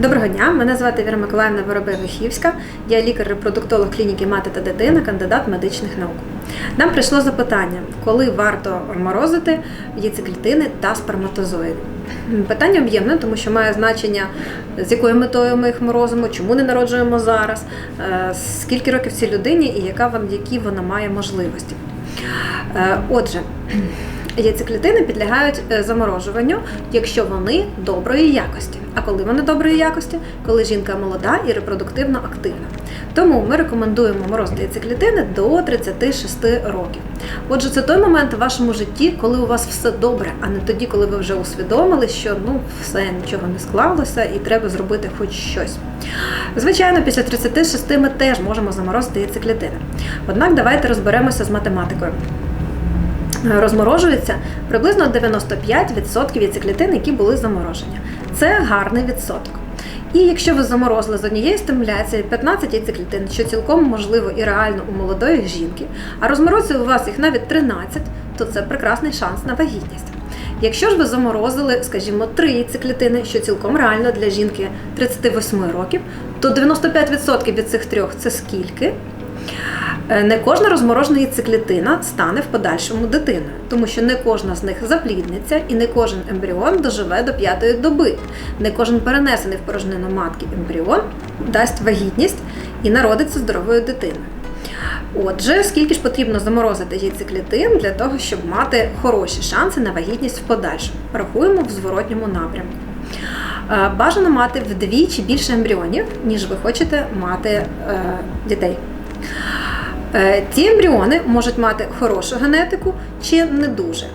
Доброго дня, мене звати Віра Миколаївна Воробей-Вихівська. Я лікар-репродуктолог клініки Мати та дитина, кандидат медичних наук. Нам прийшло запитання, коли варто морозити яйцеклітини та сперматозоїди. Питання об'ємне, тому що має значення, з якою метою ми їх морозимо, чому не народжуємо зараз, е, скільки років цій людині і яка які вона має можливості. Е, Отже, яйцеклітини підлягають е, заморожуванню, якщо вони доброї якості. А коли вони доброї якості? Коли жінка молода і репродуктивно активна. Тому ми рекомендуємо морозити яйцеклітини до 36 років. Отже, це той момент у вашому житті, коли у вас все добре, а не тоді, коли ви вже усвідомили, що ну все нічого не склалося і треба зробити хоч щось. Звичайно, після 36 ми теж можемо заморозити яйцеклітини. Однак давайте розберемося з математикою розморожується приблизно 95% яйцеклітин, які були заморожені. Це гарний відсоток. І якщо ви заморозили з однієї стимуляції 15 яйцеклітин, що цілком можливо і реально у молодої жінки, а розморозили у вас їх навіть 13, то це прекрасний шанс на вагітність. Якщо ж ви заморозили, скажімо, 3 яйцеклітини, що цілком реально для жінки 38 років, то 95% від цих трьох це скільки? Е, Не кожна розморожена яйцеклітина стане в подальшому дитиною, тому що не кожна з них заплідниться і не кожен ембріон доживе до п'ятої доби. Не кожен перенесений в порожнину матки ембріон дасть вагітність і народиться здоровою дитиною. Отже, скільки ж потрібно заморозити яйцеклітин для того, щоб мати хороші шанси на вагітність в подальшому? Рахуємо в зворотньому напрямку. Е, Бажано мати вдвічі більше ембріонів, ніж ви хочете мати е, дітей. Е, Ці ембріони можуть мати хорошу генетику чи не дуже.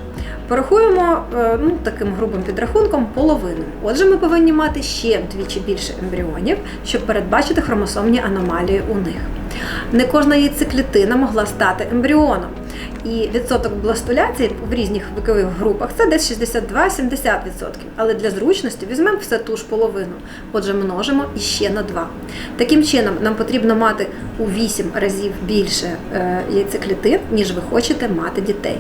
Порахуємо е, ну, таким грубим підрахунком половину. Отже, ми повинні мати ще вдвічі більше ембріонів, щоб передбачити хромосомні аномалії у них. Не кожна яйцеклітина могла стати ембріоном. І відсоток бластуляції в різних вікових групах це десь 62-70%. Але для зручності візьмемо все ту ж половину. Отже, множимо іще на 2. Таким чином, нам потрібно мати у 8 разів більше е, яйцеклітин, ніж ви хочете мати дітей.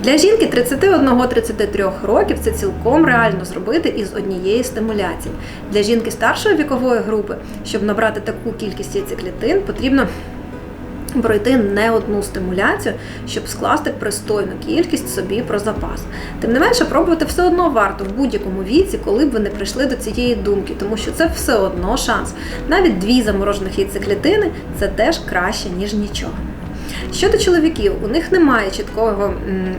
Для жінки 31-33 років це цілком реально зробити із однієї стимуляції. Для жінки старшої вікової групи, щоб набрати таку кількість яйцеклітин, потрібно пройти не одну стимуляцію, щоб скласти пристойну кількість собі про запас. Тим не менше, пробувати все одно варто в будь-якому віці, коли б ви не прийшли до цієї думки, тому що це все одно шанс. Навіть дві заморожених яйцеклітини це теж краще, ніж нічого. Щодо чоловіків, у них немає чіткого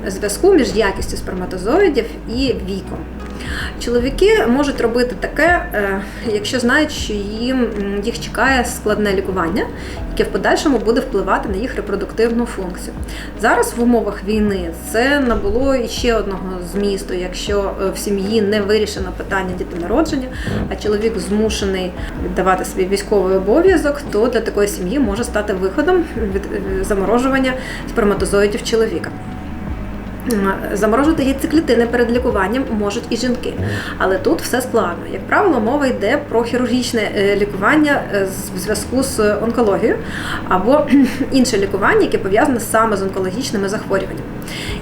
зв'язку між якістю сперматозоїдів і віком. Чоловіки можуть робити таке, е, якщо знають, що їм їх чекає складне лікування, яке в подальшому буде впливати на їх репродуктивну функцію. Зараз в умовах війни це набуло іще одного змісту, якщо е, в сім'ї не вирішено питання дітонародження, а чоловік змушений віддавати свій військовий обов'язок, то для такої сім'ї може стати виходом від е, заморожування сперматозоїдів чоловіка. Заморожувати яйцеклітини перед лікуванням можуть і жінки, але тут все складно. Як правило, мова йде про хірургічне е, лікування е, в зв'язку з онкологією або інше лікування, яке пов'язане саме з онкологічними захворюваннями.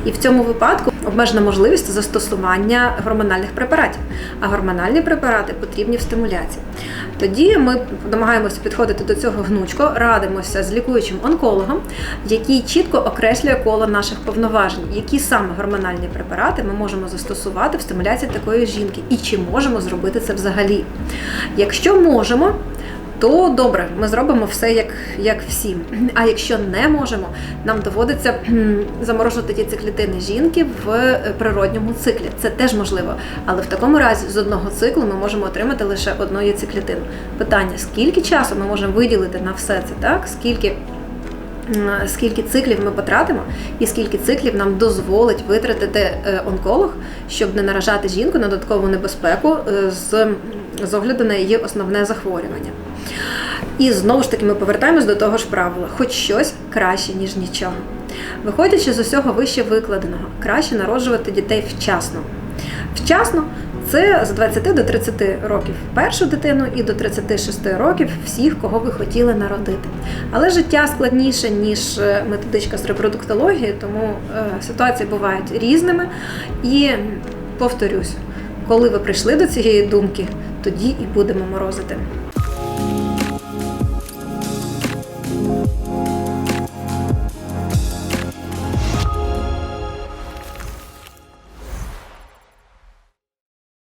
І в цьому випадку обмежена можливість застосування гормональних препаратів, а гормональні препарати потрібні в стимуляції. Тоді ми намагаємося підходити до цього гнучко, радимося з лікуючим онкологом, який чітко окреслює коло наших повноважень, які саме гормональні препарати ми можемо застосувати в стимуляції такої жінки, і чи можемо зробити це взагалі. Якщо можемо, то добре, ми зробимо все як, як всім. А якщо не можемо, нам доводиться заморожувати ті циклітини жінки в е, природньому циклі. Це теж можливо. Але в такому разі з одного циклу ми можемо отримати лише одну яйцеклітину. Питання: скільки часу ми можемо виділити на все це, так? Скільки скільки циклів ми потратимо, і скільки циклів нам дозволить витратити е, онколог, щоб не наражати жінку на додаткову небезпеку е, з огляду на її основне захворювання. І знову ж таки ми повертаємось до того ж правила: хоч щось краще, ніж нічого. Виходячи з усього вище викладеного, краще народжувати дітей вчасно. Вчасно це з 20 до 30 років першу дитину і до 36 років всіх, кого ви хотіли народити. Але життя складніше, ніж е, методичка з репродуктології, тому е, ситуації бувають різними. І повторюсь, Коли ви прийшли до цієї думки, тоді і будемо морозити.